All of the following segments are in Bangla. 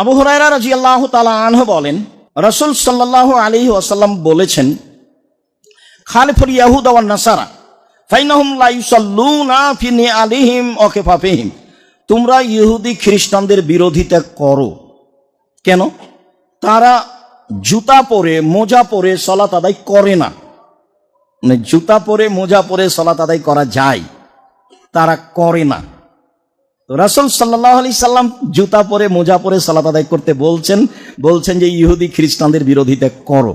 আবু হুরায়রা রাজি আল্লাহ তালা আনহ বলেন, রসুল সাল্লাহ আলী ওয়াসাল্লাম বলেছেন, খালিফুল ইয়াহুদ ওয়ান নাসারা, ফাইনাহুম লা ইউসাল্লুনা ফি নিআলিহিম ওয়া কিফাফিহিম। তোমরা ইহুদি খ্রিস্টানদের বিরোধিতা করো। কেন? তারা জুতা পরে, মোজা পরে সলাত আদায় করে না। মানে জুতা পরে, মোজা পরে সলাত আদায় করা যায়, তারা করে না। রাসুল সাল্লাহ আলি সাল্লাম জুতা পরে, মোজা পরে সালাত আদায় করতে বলছেন বলছেন যে, ইহুদি খ্রিস্টানদের বিরোধিতা করো।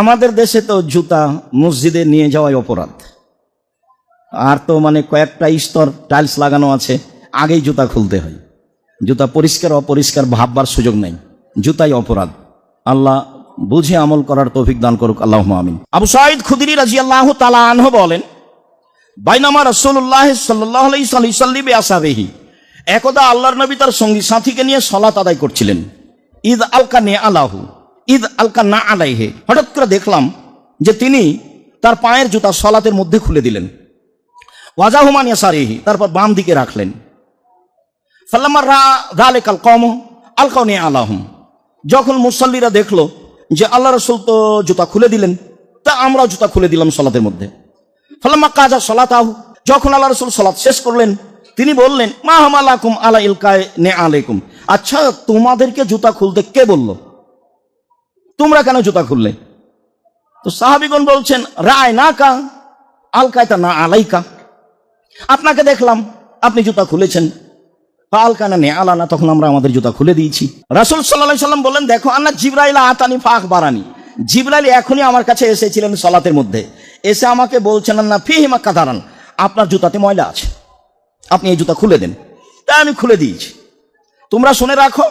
আমাদের দেশে তো জুতা মসজিদে নিয়ে যাওয়াই অপরাধ। আর তো মানে কয়েকটা স্তর টাইলস লাগানো আছে, আগেই জুতা খুলতে হয়। জুতা পরিষ্কার, অপরিষ্কার ভাববার সুযোগ নেই। জুতাই অপরাধ। আল্লাহ বুঝে আমল করার তৌফিক দান করুক আল্লাহ আমিন। আবু সাইদ খুদিরি রাজি আল্লাহ তালা আনহ বলেন, বাইনামা রসুল্লাহ সাল্লাহ সাল্লি আসাবেহি। একদা আল্লাহর নবী তার সঙ্গী সাথীকে নিয়ে সলাত আদায় করছিলেন। ঈদ আলকা নে আলাহু ঈদ আলকা না আলাইহে। হঠাৎ করে দেখলাম যে তিনি তার পায়ের জুতা সলাতের মধ্যে খুলে দিলেন। ওয়াজাহুমান ইয়াসারিহি, তারপর বাম দিকে রাখলেন। ফাল্লামার রা দালে কাল কম আলকাও নে আলাহম। যখন মুসল্লিরা দেখল যে আল্লাহ রসুল তো জুতা খুলে দিলেন, তা আমরাও জুতা খুলে দিলাম সলাতের মধ্যে। ফালাম্মা কাজা সলাতাহু, যখন আল্লাহ রসুল সলাত শেষ করলেন তিনি বললেন মা হামালাকুম আলা ইলকায় নে আলাইকুম আচ্ছা তোমাদেরকে জুতা খুলতে কে বলল? তোমরা কেন জুতা খুললে? তো সাহাবিগণ বলছেন রায় না কা আলকায়তা না আলাইকা? আপনাকে দেখলাম, আপনি জুতা খুলেছেন। আলকানা নে আলানা? তখন আমরা আমাদের জুতা খুলে দিয়েছি। রাসুল সাল্লাহ সাল্লাম বললেন, দেখো, আন্না জিব্রাইল আতানি ফাঁক বারানি জিব্রাইল এখনই আমার কাছে এসেছিলেন সলাতের মধ্যে। এসে আমাকে বলছেন না ফিহিমা কাদারান। আপনার জুতাতে ময়লা আছে। আপনি এই জুতা খুলে দেন। তাই আমি খুলে দিয়েছি। তোমরা শুনে রাখো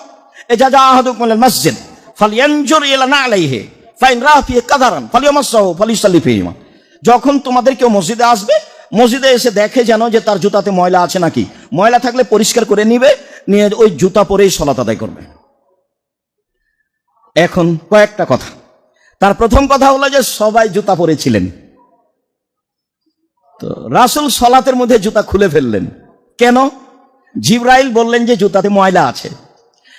এ যা যা আহাদুক বলেন মসজিদ, ফালিয়ানজুর ইলা না আলাইহে, ফাইন রাফিয়ে কাদারান ফালিয়ামাসাহু ফালিসাল্লি ফিহিমা। যখন তোমাদের কেউ মসজিদে আসবে, মসজিদে এসে দেখে যেন যে তার জুতাতে ময়লা আছে নাকি, ময়লা থাকলে পরিষ্কার করে নিবে, নিয়ে ওই জুতা পরেই সলাত আদায় করবে। এখন কয়েকটা কথা। তার প্রথম কথা হলো যে সবাই জুতা পরেছিলেন। তো রাসুল সলাতের মধ্যে জুতা খুলে ফেললেন। কেন? জিব্রাইল বললেন যে জুতাতে ময়লা আছে।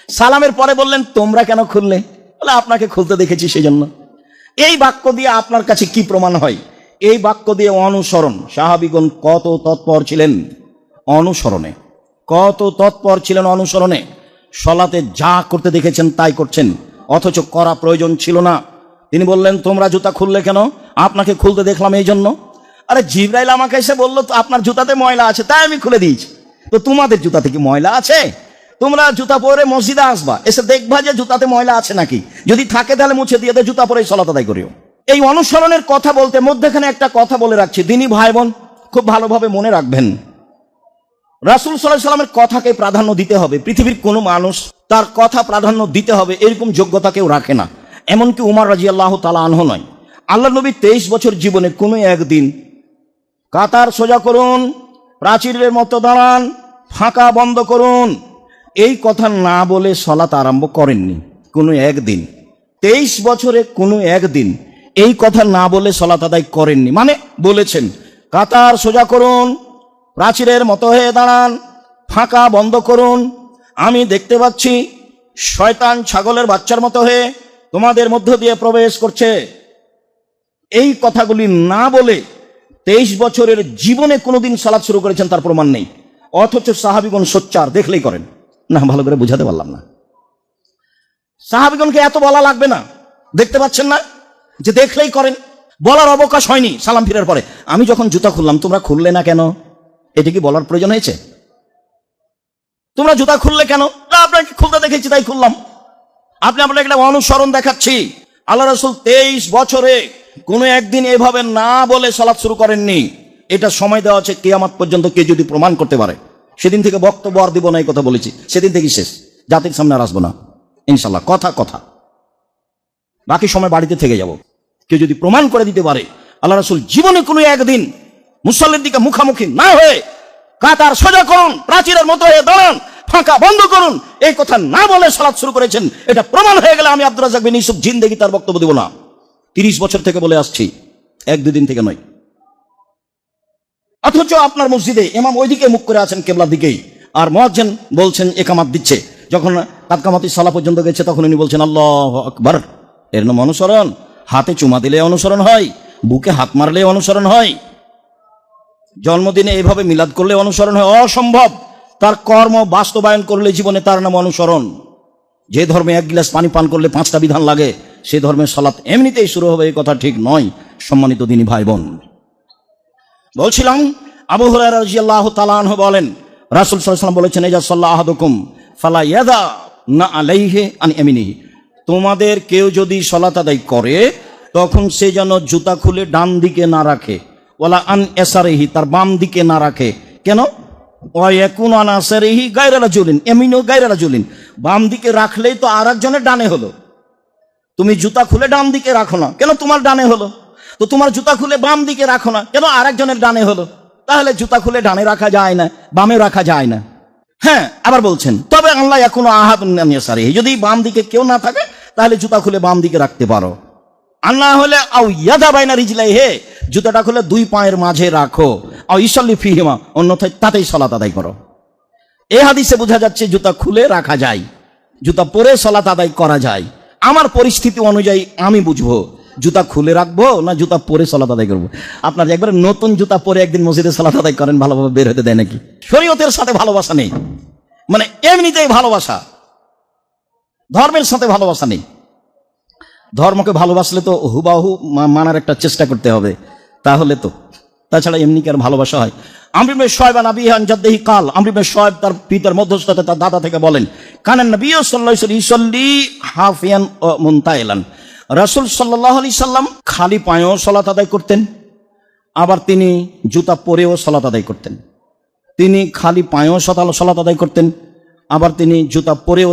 সালামের পরে বললেন, তোমরা কেন খুললে? বলে, আপনাকে খুলতে দেখেছি সেই জন্য এই বাক্য দিয়ে আপনার কাছে কি প্রমাণ হয়? এই বাক্য দিয়ে অনুসরণ। সাহাবিগণ কত তৎপর ছিলেন অনুসরণে। কত তৎপর ছিলেন অনুসরণে। সলাতে যা করতে দেখেছেন তাই করছেন, অথচ করা প্রয়োজন ছিল না। তিনি বললেন, তোমরা জুতা খুললে কেন? আপনাকে খুলতে দেখলাম এই জন্য। আরে জিব্রাইল আমাকে এসে বলল, তো আপনার জুতাতে ময়লা আছে, তাই আমি খুলে দিয়েছি। তো তোমাদের জুতাতে কি ময়লা আছে? তোমরা জুতা পরে মসজিদে আসবা, এসে দেখবা যে জুতাতে ময়লা আছে নাকি। যদি থাকে তাহলে মুছে দিয়ে জুতা পরে সলাত আদায় করিও। এই অনুসরণের কথা বলতে মধ্যেখানে একটা কথা বলে রাখছি। দিনী ভাই বোন, খুব ভালোভাবে মনে রাখবেন। রাসুল সাল্লাহ সাল্লামের কথাকে প্রাধান্য দিতে হবে। পৃথিবীর কোনো মানুষ তার কথা প্রাধান্য দিতে হবে, এরকম যোগ্যতা কেউ রাখে না। এমনকি উমার রাজি আল্লাহ তালা আনহ নয়। আল্লাহ নবী তেইশ বছর জীবনে কোনো একদিন কাতার সোজা করুন, প্রাচীরের মতো দাঁড়ান, ফাঁকা বন্ধ করুন। এই কথা না বলে সলাত আরম্ভ করেননি কোনো একদিন। তেইশ বছরে কোনো একদিন এই কথা না বলে সলাত আদায় করেননি। মানে বলেছেন, কাতার সোজা করুন, প্রাচীরের মতো হয়ে দাঁড়ান, ফাঁকা বন্ধ করুন। আমি দেখতে পাচ্ছি, শয়তান ছাগলের বাচ্চার মতো হয়ে তোমাদের মধ্য দিয়ে প্রবেশ করছে। এই কথাগুলি না বলে তেইশ বছরের জীবনে কোনোদিন সালাদ শুরু করেছেন, তার প্রমাণ নেই। অথচ সাহাবিগণ সোচ্চার, দেখলেই করেন। না, ভালো করে বুঝাতে পারলাম না। সাহাবিগণকে এত বলা লাগবে না। দেখতে পাচ্ছেন না? যে দেখলেই করেন। বলার অবকাশ হয়নি সালাম ফিরার পরে। আমি যখন জুতা খুললাম, তোমরা খুললে না কেন? এটা কি বলার প্রয়োজন হয়েছে? তোমরা জুতা খুললে কেন? আপনাকে খুলতে দেখেছি, তাই খুললাম। আপনি আপনাকে একটা অনুসরণ দেখাচ্ছি। আল্লাহ রসুল তেইশ বছরে কোনো একদিন এভাবে না বলে সলাৎ শুরু করেননি। এটা সময় দেওয়া আছে, কেয়ামাত পর্যন্ত কে যদি প্রমাণ করতে পারে। সেদিন থেকে বক্তব্য আর দিব না, এই কথা বলেছি। সেদিন থেকেই শেষ। জাতির সামনে আর আসব না। ইনশাল্লাহ কথা কথা। বাকি সময় বাড়িতে থেকে যাব। কেউ যদি প্রমাণ করে দিতে পারে, আল্লাহ রসুল জীবনে কোনো একদিন মুসল্লির দিকে মুখামুখি না হয়ে কাতার সোজা করুন, প্রাচীরের মতো হয়ে দাঁড়ান, ফাঁকা বন্ধ করুন, এই কথা না বলে সালাদ শুরু করেছেন, এটা প্রমাণ হয়ে গেলে আমি আব্দুল রাজাক বিন ইউসুফ জিন্দেগি তার বক্তব্য দেব না। তিরিশ বছর থেকে বলে আসছি, এক দুদিন থেকে নয়। অথচ আপনার মসজিদে এমাম ওইদিকে মুখ করে আছেন কেবলার দিকেই। আর মহাজ্জেন বলছেন একামাত দিচ্ছে। যখন তাৎকামাতি সালা পর্যন্ত গেছে, তখন উনি বলছেন, আল্লাহ আকবার। এর নাম অনুসরণ। হাতে চুমা দিলে অনুসরণ হয়, বুকে হাত মারলে অনুসরণ হয়। জন্মদিনে এইভাবে মিলাদ করলে অনুসরণ হয়, অসম্ভব। তার কর্ম বাস্তবায়ন করলে জীবনে তার নাম অনুসরণ। যে ধর্মে এক গিলাস পানি পান করলে পাঁচটা বিধান লাগে সে ধর্মের সালাত এমনিতেই শুরু হবে, এই কথা ঠিক নয়, সম্মানিত দিনী ভাই বোন বলছিলাম, আবু তাআলা আনহু বলেন, রাসূল ওয়াসাল্লাম বলেছেন ইজা সাল্লাহ আহাদুকুম, ফালা ইয়াদা না আলাইহি আন ইয়ামিনিহি। তোমাদের কেউ যদি সালাত আদায় করে, তখন সে যেন জুতা খুলে ডান দিকে না রাখে, ওয়ালা আন এসারিহি তার বাম দিকে না রাখে। কেন? এমিনও গায়রা জুলিন বাম দিকে রাখলেই তো আর একজনের ডানে হলো। তুমি জুতা খুলে ডান দিকে রাখো না। কেন তোমার ডানে হলো? তো তোমার জুতা খুলে বাম দিকে রাখো না। কেন আরেকজনের ডানে হলো? তাহলে জুতা খুলে ডানে রাখা যায় না, বামে রাখা যায় না। হ্যাঁ আবার বলছেন, তবে আল্লাহ এখনও আহাদ সারি যদি বাম দিকে কেউ না থাকে, তাহলে জুতা খুলে বাম দিকে রাখতে পারো। আল্লাহ হলে আও ইয়াদা বাইনা রিজলাই হে, জুতাটা খুলে দুই পায়ের মাঝে রাখো। আও ইসল্লি ফিহিমা, অন্যথায় তাতেই সলাত আদায় করো। এ হাদিসে বোঝা যাচ্ছে, জুতা খুলে রাখা যায়, জুতা পরে সলাত আদায় করা যায়। আমার পরিস্থিতি অনুযায়ী আমি বুঝব, জুতা খুলে রাখব না জুতা পরে সলাত আদায় করব? আপনার একবারে নতুন জুতা পরে একদিন মসজিদে সলাত আদায় করেন, ভালোভাবে বের হতে দেয় নাকি? শরীয়তের সাথে ভালোবাসা নেই। মানে এমনিতেই ভালোবাসা। ধর্মের সাথে ভালোবাসা নেই। ধর্মকে ভালোবাসলে তো হুবাহু মানার একটা চেষ্টা করতে হবে। তাহলে তো তাছাড়া এমনি কি আর ভালোবাসা হয়? আমরিমে শোয়েব আন আবিহান জাদ্দেহি কাল আমরিমে শোয়েব তার পিতার মধ্যস্থতে তার দাদা থেকে বলেন কানেন নবী আলাইহি ইসল্লি হাফিয়ান ও মুনতাইলান। রাসূল সাল্লাল্লাহু আলাইহি সাল্লাম খালি পায়েও সালাত আদায় করতেন, আবার তিনি জুতা পরেও সালাত আদায় করতেন। তিনি খালি পায়েও সতাল, সালাত আদায় করতেন, আবার তিনি জুতা পরেও